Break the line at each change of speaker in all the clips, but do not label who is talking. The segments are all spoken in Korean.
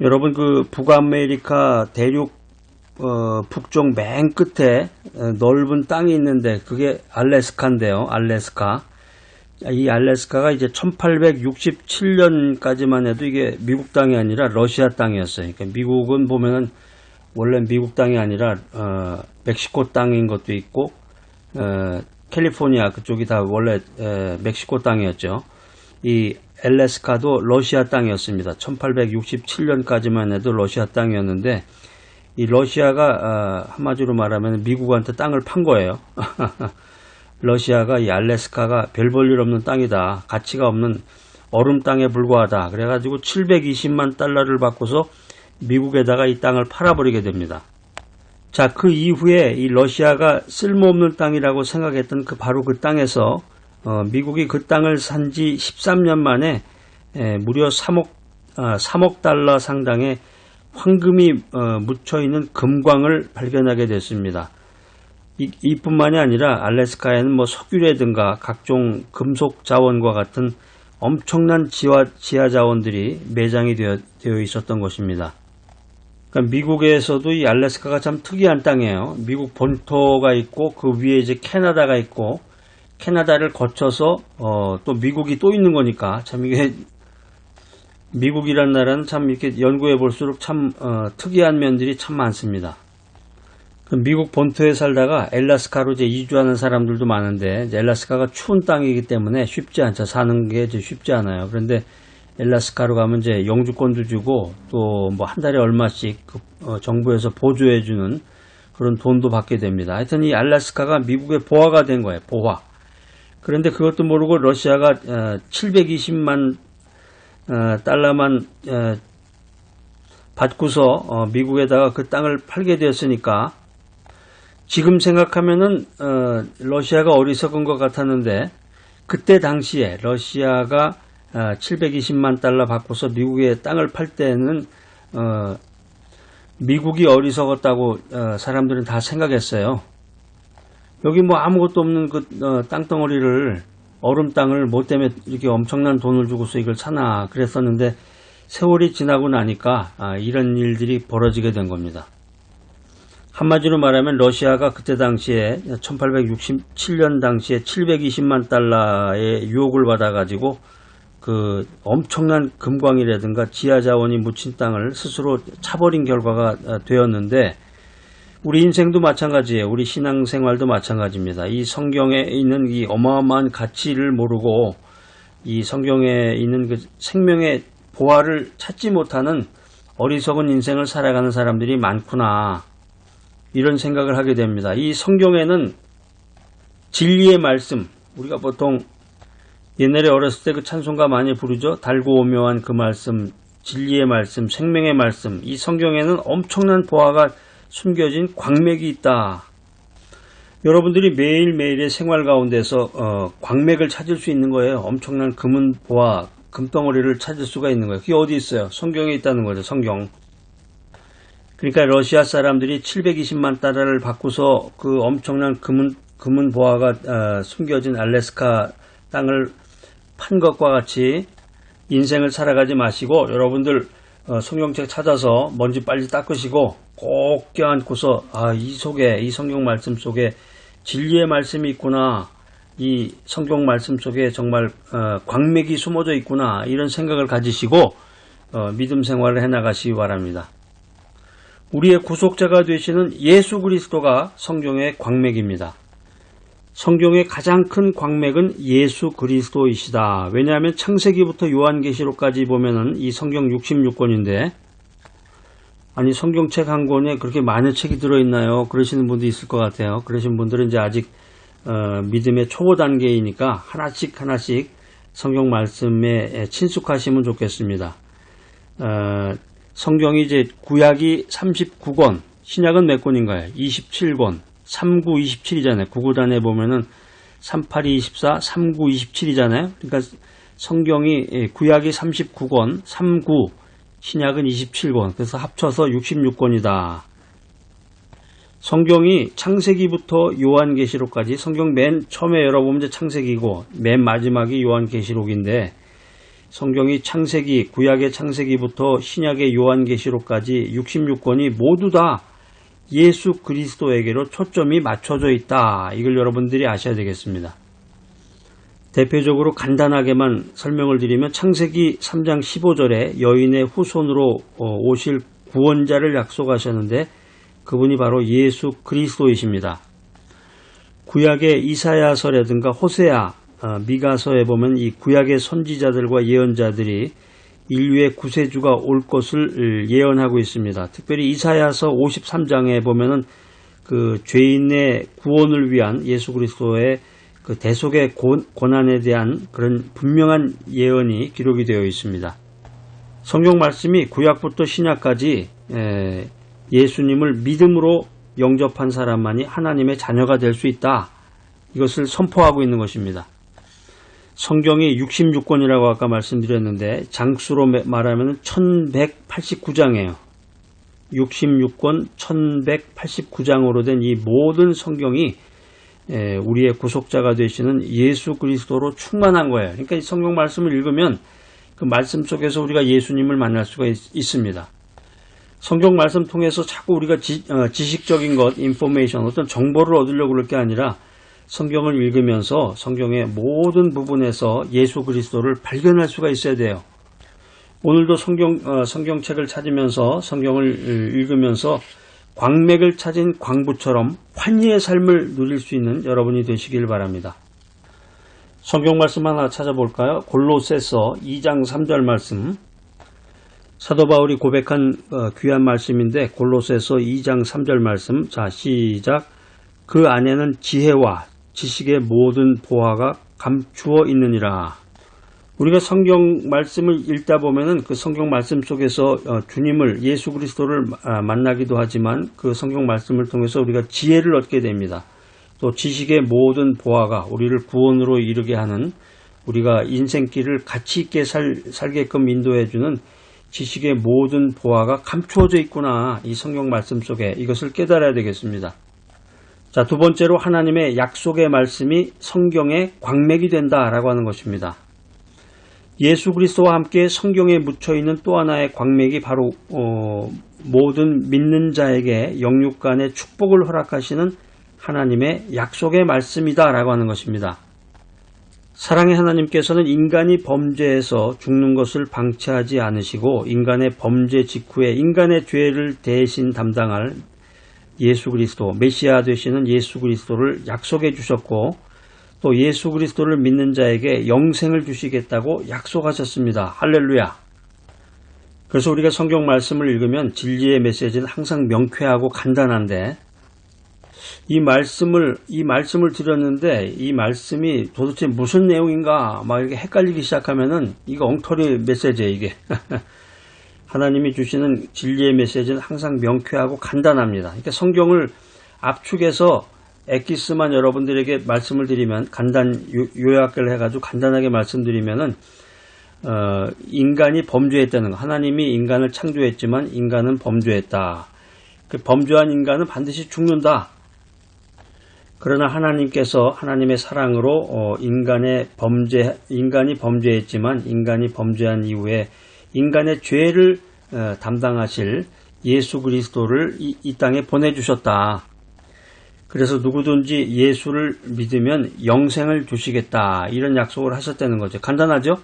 여러분 그 북아메리카 대륙 어, 북쪽 맨 끝에 어, 넓은 땅이 있는데 그게 알래스카인데요. 알래스카. 이 알래스카가 이제 1867년까지만 해도 이게 미국 땅이 아니라 러시아 땅이었어요. 그러니까 미국은 보면은 원래 미국 땅이 아니라 어, 멕시코 땅인 것도 있고 어, 캘리포니아 그쪽이 다 원래 에, 멕시코 땅이었죠. 이 알래스카도 러시아 땅이었습니다. 1867년까지만 해도 러시아 땅이었는데 이 러시아가 어, 한마디로 말하면 미국한테 땅을 판 거예요. 러시아가 이 알래스카가 별 볼일 없는 땅이다. 가치가 없는 얼음 땅에 불과하다. 그래가지고 720만 달러를 받고서 미국에다가 이 땅을 팔아버리게 됩니다. 자, 그 이후에 이 러시아가 쓸모없는 땅이라고 생각했던 그 바로 그 땅에서 어, 미국이 그 땅을 산 지 13년 만에 에, 무려 3억, 아, 3억 달러 상당의 황금이 어, 묻혀 있는 금광을 발견하게 됐습니다. 이, 이뿐만이 아니라 알래스카에는 뭐 석유라든가 각종 금속 자원과 같은 엄청난 지하, 지하 자원들이 매장이 되어, 되어 있었던 것입니다. 그러니까 미국에서도 이 알래스카가 참 특이한 땅이에요. 미국 본토가 있고 그 위에 이제 캐나다가 있고 캐나다를 거쳐서 어, 또 미국이 또 있는 거니까 참 이게 미국이란 나라는 참 이렇게 연구해 볼수록 참 어, 특이한 면들이 참 많습니다. 그 미국 본토에 살다가 엘라스카로 이제 이주하는 사람들도 많은데 엘라스카가 추운 땅이기 때문에 쉽지 않죠. 사는 게 쉽지 않아요. 그런데 엘라스카로 가면 이제 영주권도 주고 또 뭐 한 달에 얼마씩 그, 어, 정부에서 보조해 주는 그런 돈도 받게 됩니다. 하여튼 이 알라스카가 미국의 보화가 된 거예요. 보화. 그런데 그것도 모르고 러시아가 어, 720만 어, 달러만 어, 받고서 어, 미국에다가 그 땅을 팔게 되었으니까 지금 생각하면은 어, 러시아가 어리석은 것 같았는데 그때 당시에 러시아가 어, 720만 달러 받고서 미국에 땅을 팔 때는 어, 미국이 어리석었다고 어, 사람들은 다 생각했어요. 여기 뭐 아무것도 없는 그 어, 땅덩어리를 얼음 땅을 뭐 때문에 이렇게 엄청난 돈을 주고서 이걸 사나 그랬었는데 세월이 지나고 나니까 아, 이런 일들이 벌어지게 된 겁니다. 한마디로 말하면 러시아가 그때 당시에 1867년 당시에 720만 달러의 유혹을 받아가지고 그 엄청난 금광이라든가 지하 자원이 묻힌 땅을 스스로 차버린 결과가 어, 되었는데 우리 인생도 마찬가지예요. 우리 신앙생활도 마찬가지입니다. 이 성경에 있는 이 어마어마한 가치를 모르고 이 성경에 있는 그 생명의 보화를 찾지 못하는 어리석은 인생을 살아가는 사람들이 많구나. 이런 생각을 하게 됩니다. 이 성경에는 진리의 말씀, 우리가 보통 옛날에 어렸을 때 그 찬송가 많이 부르죠. 달고 오묘한 그 말씀, 진리의 말씀, 생명의 말씀. 이 성경에는 엄청난 보화가 숨겨진 광맥이 있다. 여러분들이 매일매일의 생활 가운데서 어, 광맥을 찾을 수 있는 거예요. 엄청난 금은 보화, 금덩어리를 찾을 수가 있는 거예요. 그게 어디 있어요? 성경에 있다는 거죠. 성경. 그러니까 러시아 사람들이 720만 달러를 받고서 그 엄청난 금은 금은 보화가 어, 숨겨진 알래스카 땅을 판 것과 같이 인생을 살아가지 마시고 여러분들 어, 성경책 찾아서 먼지 빨리 닦으시고 꼭 껴안고서 아, 이 속에 이 성경 말씀 속에 진리의 말씀이 있구나. 이 성경 말씀 속에 정말 어, 광맥이 숨어져 있구나. 이런 생각을 가지시고 어, 믿음 생활을 해 나가시기 바랍니다. 우리의 구속자가 되시는 예수 그리스도가 성경의 광맥입니다. 성경의 가장 큰 광맥은 예수 그리스도이시다. 왜냐하면 창세기부터 요한계시록까지 보면은 이 성경 66권인데 아니 성경책 한 권에 그렇게 많은 책이 들어있나요? 그러시는 분도 있을 것 같아요. 그러신 분들은 이제 아직 어, 믿음의 초보 단계이니까 하나씩 하나씩 성경 말씀에 친숙하시면 좋겠습니다. 어, 성경이 이제 구약이 39권, 신약은 몇 권인가요? 27권, 39, 27이잖아요. 구구단에 보면은 38, 24, 39, 27이잖아요. 그러니까 성경이 구약이 39권, 39, 신약은 27권, 그래서 합쳐서 66권이다. 성경이 창세기부터 요한계시록까지 성경 맨 처음에 열어보면 이제 창세기고 맨 마지막이 요한계시록인데 성경이 창세기, 구약의 창세기부터 신약의 요한계시록까지 66권이 모두 다 예수 그리스도에게로 초점이 맞춰져 있다. 이걸 여러분들이 아셔야 되겠습니다. 대표적으로 간단하게만 설명을 드리면 창세기 3장 15절에 여인의 후손으로 어, 오실 구원자를 약속하셨는데 그분이 바로 예수 그리스도이십니다. 구약의 이사야서라든가 호세아, 어, 미가서에 보면 이 구약의 선지자들과 예언자들이 인류의 구세주가 올 것을 예언하고 있습니다. 특별히 이사야서 53장에 보면은 그 죄인의 구원을 위한 예수 그리스도의 그 대속의 고난에 대한 그런 분명한 예언이 기록이 되어 있습니다. 성경 말씀이 구약부터 신약까지 예수님을 믿음으로 영접한 사람만이 하나님의 자녀가 될 수 있다. 이것을 선포하고 있는 것입니다. 성경이 66권이라고 아까 말씀드렸는데 장수로 말하면 1189장이에요. 66권 1189장으로 된 이 모든 성경이 우리의 구속자가 되시는 예수 그리스도로 충만한 거예요. 그러니까 이 성경 말씀을 읽으면 그 말씀 속에서 우리가 예수님을 만날 수가 있, 습니다 성경 말씀 통해서 자꾸 우리가 지, 어, 식적인 것, 인포메이션, 어떤 정보를 얻으려고 그럴 게 아니라 성경을 읽으면서 성경의 모든 부분에서 예수 그리스도를 발견할 수가 있어야 돼요. 오늘도 성경, 어, 성경책을 찾으면서 성경을 읽으면서 광맥을 찾은 광부처럼 환희의 삶을 누릴 수 있는 여러분이 되시길 바랍니다. 성경 말씀 하나 찾아볼까요? 골로새서 2장 3절 말씀. 사도 바울이 고백한 어, 귀한 말씀인데 골로새서 2장 3절 말씀. 자, 시작. 그 안에는 지혜와 지식의 모든 보화가 감추어 있느니라. 우리가 성경 말씀을 읽다 보면은 그 성경 말씀 속에서 어, 주님을 예수 그리스도를 아, 만나기도 하지만 그 성경 말씀을 통해서 우리가 지혜를 얻게 됩니다. 또 지식의 모든 보화가 우리를 구원으로 이르게 하는 우리가 인생길을 가치 있게 살, 살게끔 인도해 주는 지식의 모든 보화가 감추어져 있구나. 이 성경 말씀 속에 이것을 깨달아야 되겠습니다. 자, 두 번째로 하나님의 약속의 말씀이 성경의 광맥이 된다라고 하는 것입니다. 예수 그리스도와 함께 성경에 묻혀 있는 또 하나의 광맥이 바로 어, 모든 믿는 자에게 영육 간의 축복을 허락하시는 하나님의 약속의 말씀이다 라고 하는 것입니다. 사랑의 하나님께서는 인간이 범죄해서 죽는 것을 방치하지 않으시고 인간의 범죄 직후에 인간의 죄를 대신 담당할 예수 그리스도, 메시아 되시는 예수 그리스도를 약속해 주셨고 또 예수 그리스도를 믿는 자에게 영생을 주시겠다고 약속하셨습니다. 할렐루야. 그래서 우리가 성경 말씀을 읽으면 진리의 메시지는 항상 명쾌하고 간단한데 이 말씀을 이 말씀을 드렸는데 이 말씀이 도대체 무슨 내용인가 막 이렇게 헷갈리기 시작하면은 이거 엉터리 메시지예요 이게 하나님이 주시는 진리의 메시지는 항상 명쾌하고 간단합니다. 그러니까 성경을 압축해서 엑기스만 여러분들에게 말씀을 드리면 간단 요약을 해가지고 간단하게 말씀드리면은 어, 인간이 범죄했다는 거. 하나님이 인간을 창조했지만 인간은 범죄했다. 그 범죄한 인간은 반드시 죽는다. 그러나 하나님께서 하나님의 사랑으로 어, 인간의 범죄 인간이 범죄했지만 인간이 범죄한 이후에 인간의 죄를 어, 담당하실 예수 그리스도를 이, 이 땅에 보내주셨다. 그래서 누구든지 예수를 믿으면 영생을 주시겠다. 이런 약속을 하셨다는 거죠. 간단하죠?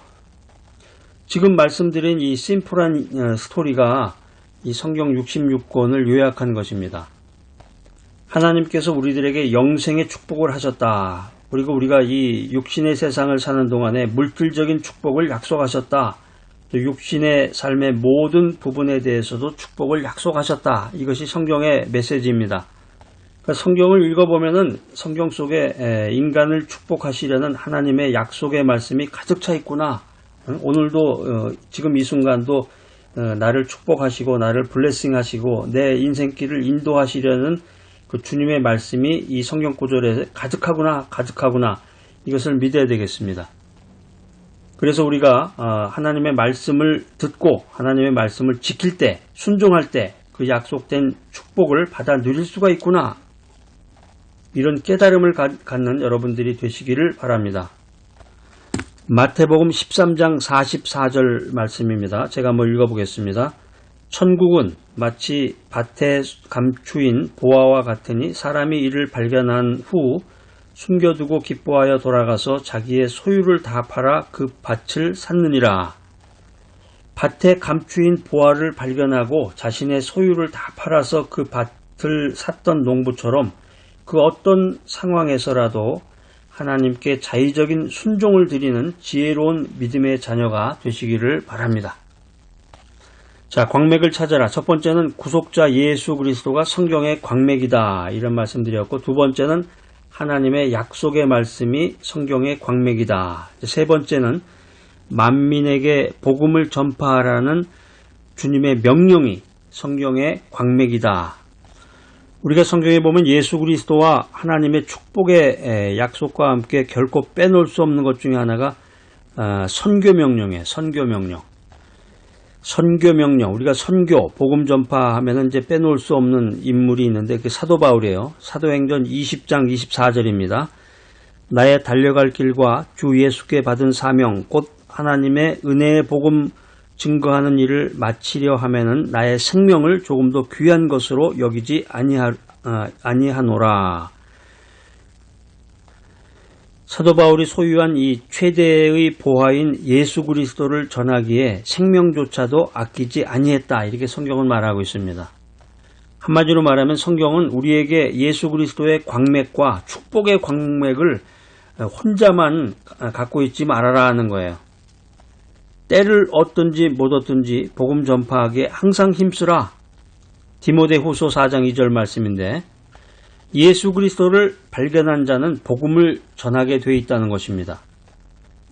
지금 말씀드린 이 심플한 어, 스토리가 이 성경 66권을 요약한 것입니다. 하나님께서 우리들에게 영생의 축복을 하셨다. 그리고 우리가 이 육신의 세상을 사는 동안에 물질적인 축복을 약속하셨다. 또 육신의 삶의 모든 부분에 대해서도 축복을 약속하셨다. 이것이 성경의 메시지입니다. 성경을 읽어보면은 성경 속에 인간을 축복하시려는 하나님의 약속의 말씀이 가득 차 있구나. 오늘도 어, 지금 이 순간도 어, 나를 축복하시고 나를 블레싱 하시고 내 인생길을 인도하시려는 그 주님의 말씀이 이 성경 구절에 가득하구나 가득하구나 이것을 믿어야 되겠습니다. 그래서 우리가 어, 하나님의 말씀을 듣고 하나님의 말씀을 지킬 때 순종할 때 그 약속된 축복을 받아 누릴 수가 있구나 이런 깨달음을 갖는 여러분들이 되시기를 바랍니다. 마태복음 13장 44절 말씀입니다. 제가 한번 읽어보겠습니다. 천국은 마치 밭에 감추인 보화와 같으니 사람이 이를 발견한 후 숨겨두고 기뻐하여 돌아가서 자기의 소유를 다 팔아 그 밭을 샀느니라. 밭에 감추인 보화를 발견하고 자신의 소유를 다 팔아서 그 밭을 샀던 농부처럼 그 어떤 상황에서라도 하나님께 자의적인 순종을 드리는 지혜로운 믿음의 자녀가 되시기를 바랍니다. 자, 광맥을 찾아라. 첫 번째는 구속자 예수 그리스도가 성경의 광맥이다. 이런 말씀드렸고, 두 번째는 하나님의 약속의 말씀이 성경의 광맥이다. 세 번째는 만민에게 복음을 전파하라는 주님의 명령이 성경의 광맥이다. 우리가 성경에 보면 예수 그리스도와 하나님의 축복의 약속과 함께 결코 빼놓을 수 없는 것 중에 하나가 아, 선교 명령이에요. 선교 명령. 선교 명령. 우리가 선교, 복음 전파하면은 이제 빼놓을 수 없는 인물이 있는데 그 사도 바울이에요. 사도행전 20장 24절입니다. 나의 달려갈 길과 주 예수께 받은 사명, 곧 하나님의 은혜의 복음 증거하는 일을 마치려 하면은 나의 생명을 조금 더 귀한 것으로 여기지 아니하, 아, 아니하노라. 사도 바울이 소유한 이 최대의 보화인 예수 그리스도를 전하기에 생명조차도 아끼지 아니했다. 이렇게 성경은 말하고 있습니다. 한마디로 말하면 성경은 우리에게 예수 그리스도의 광맥과 축복의 광맥을 혼자만 갖고 있지 말아라 하는 거예요. 때를 얻든지 못 얻든지 복음 전파하기에 항상 힘쓰라. 디모데 후소 4장 2절 말씀인데 예수 그리스도를 발견한 자는 복음을 전하게 돼 있다는 것입니다.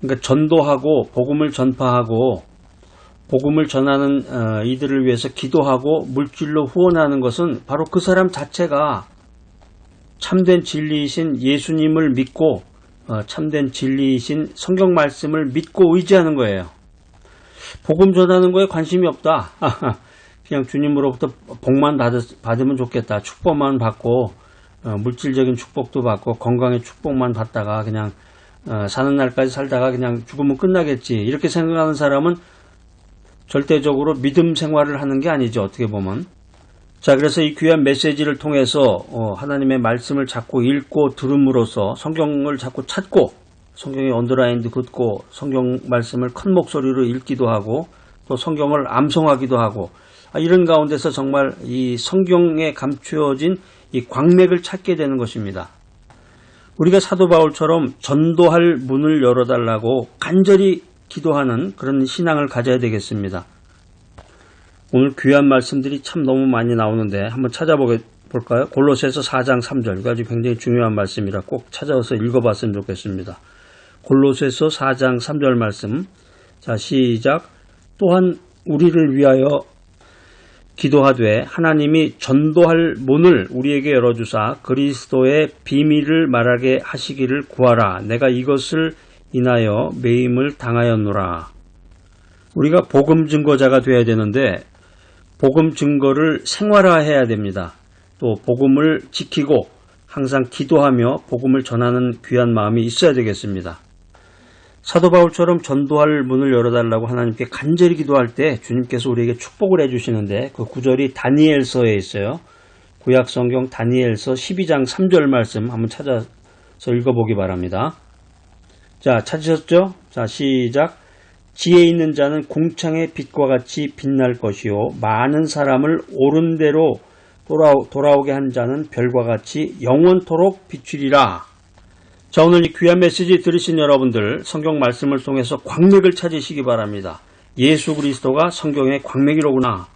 그러니까 전도하고 복음을 전파하고 복음을 전하는 어, 이들을 위해서 기도하고 물질로 후원하는 것은 바로 그 사람 자체가 참된 진리이신 예수님을 믿고 어, 참된 진리이신 성경 말씀을 믿고 의지하는 거예요. 복음 전하는 거에 관심이 없다. 그냥 주님으로부터 복만 받으면 좋겠다. 축복만 받고 어, 물질적인 축복도 받고 건강의 축복만 받다가 그냥 어, 사는 날까지 살다가 그냥 죽으면 끝나겠지 이렇게 생각하는 사람은 절대적으로 믿음 생활을 하는 게 아니죠 어떻게 보면 자 그래서 이 귀한 메시지를 통해서 어, 하나님의 말씀을 자꾸 읽고 들음으로써 성경을 자꾸 찾고 성경의 언더라인도 긋고 성경 말씀을 큰 목소리로 읽기도 하고 또 성경을 암송하기도 하고 아, 이런 가운데서 정말 이 성경에 감추어진 이 광맥을 찾게 되는 것입니다. 우리가 사도 바울처럼 전도할 문을 열어달라고 간절히 기도하는 그런 신앙을 가져야 되겠습니다. 오늘 귀한 말씀들이 참 너무 많이 나오는데 한번 찾아볼까요? 골로새서 4장 3절. 이거 아주 굉장히 중요한 말씀이라 꼭 찾아서 읽어봤으면 좋겠습니다. 골로새서 4장 3절 말씀. 자, 시작. 또한 우리를 위하여 기도하되 하나님이 전도할 문을 우리에게 열어주사 그리스도의 비밀을 말하게 하시기를 구하라. 내가 이것을 인하여 매임을 당하였노라. 우리가 복음 증거자가 되어야 되는데 복음 증거를 생활화해야 됩니다. 또 복음을 지키고 항상 기도하며 복음을 전하는 귀한 마음이 있어야 되겠습니다. 사도 바울처럼 전도할 문을 열어달라고 하나님께 간절히 기도할 때 주님께서 우리에게 축복을 해주시는데 그 구절이 다니엘서에 있어요. 구약 성경 다니엘서 12장 3절 말씀 한번 찾아서 읽어보기 바랍니다. 자, 찾으셨죠? 자, 시작. 지혜 있는 자는 궁창의 빛과 같이 빛날 것이요. 많은 사람을 옳은 대로 돌아오, 게 한 자는 별과 같이 영원토록 비추리라. 자, 오늘 이 귀한 메시지 들으신 여러분들 성경 말씀을 통해서 광맥을 찾으시기 바랍니다. 예수 그리스도가 성경의 광맥이로구나.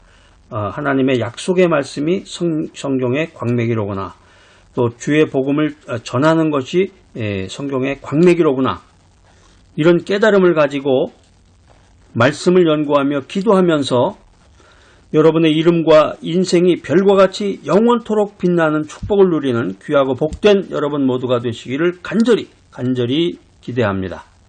어, 하나님의 약속의 말씀이 성, 성경의 광맥이로구나. 또 주의 복음을 어, 전하는 것이 예, 성경의 광맥이로구나. 이런 깨달음을 가지고 말씀을 연구하며 기도하면서 여러분의 이름과 인생이 별과 같이 영원토록 빛나는 축복을 누리는 귀하고 복된 여러분 모두가 되시기를 간절히 간절히 기대합니다.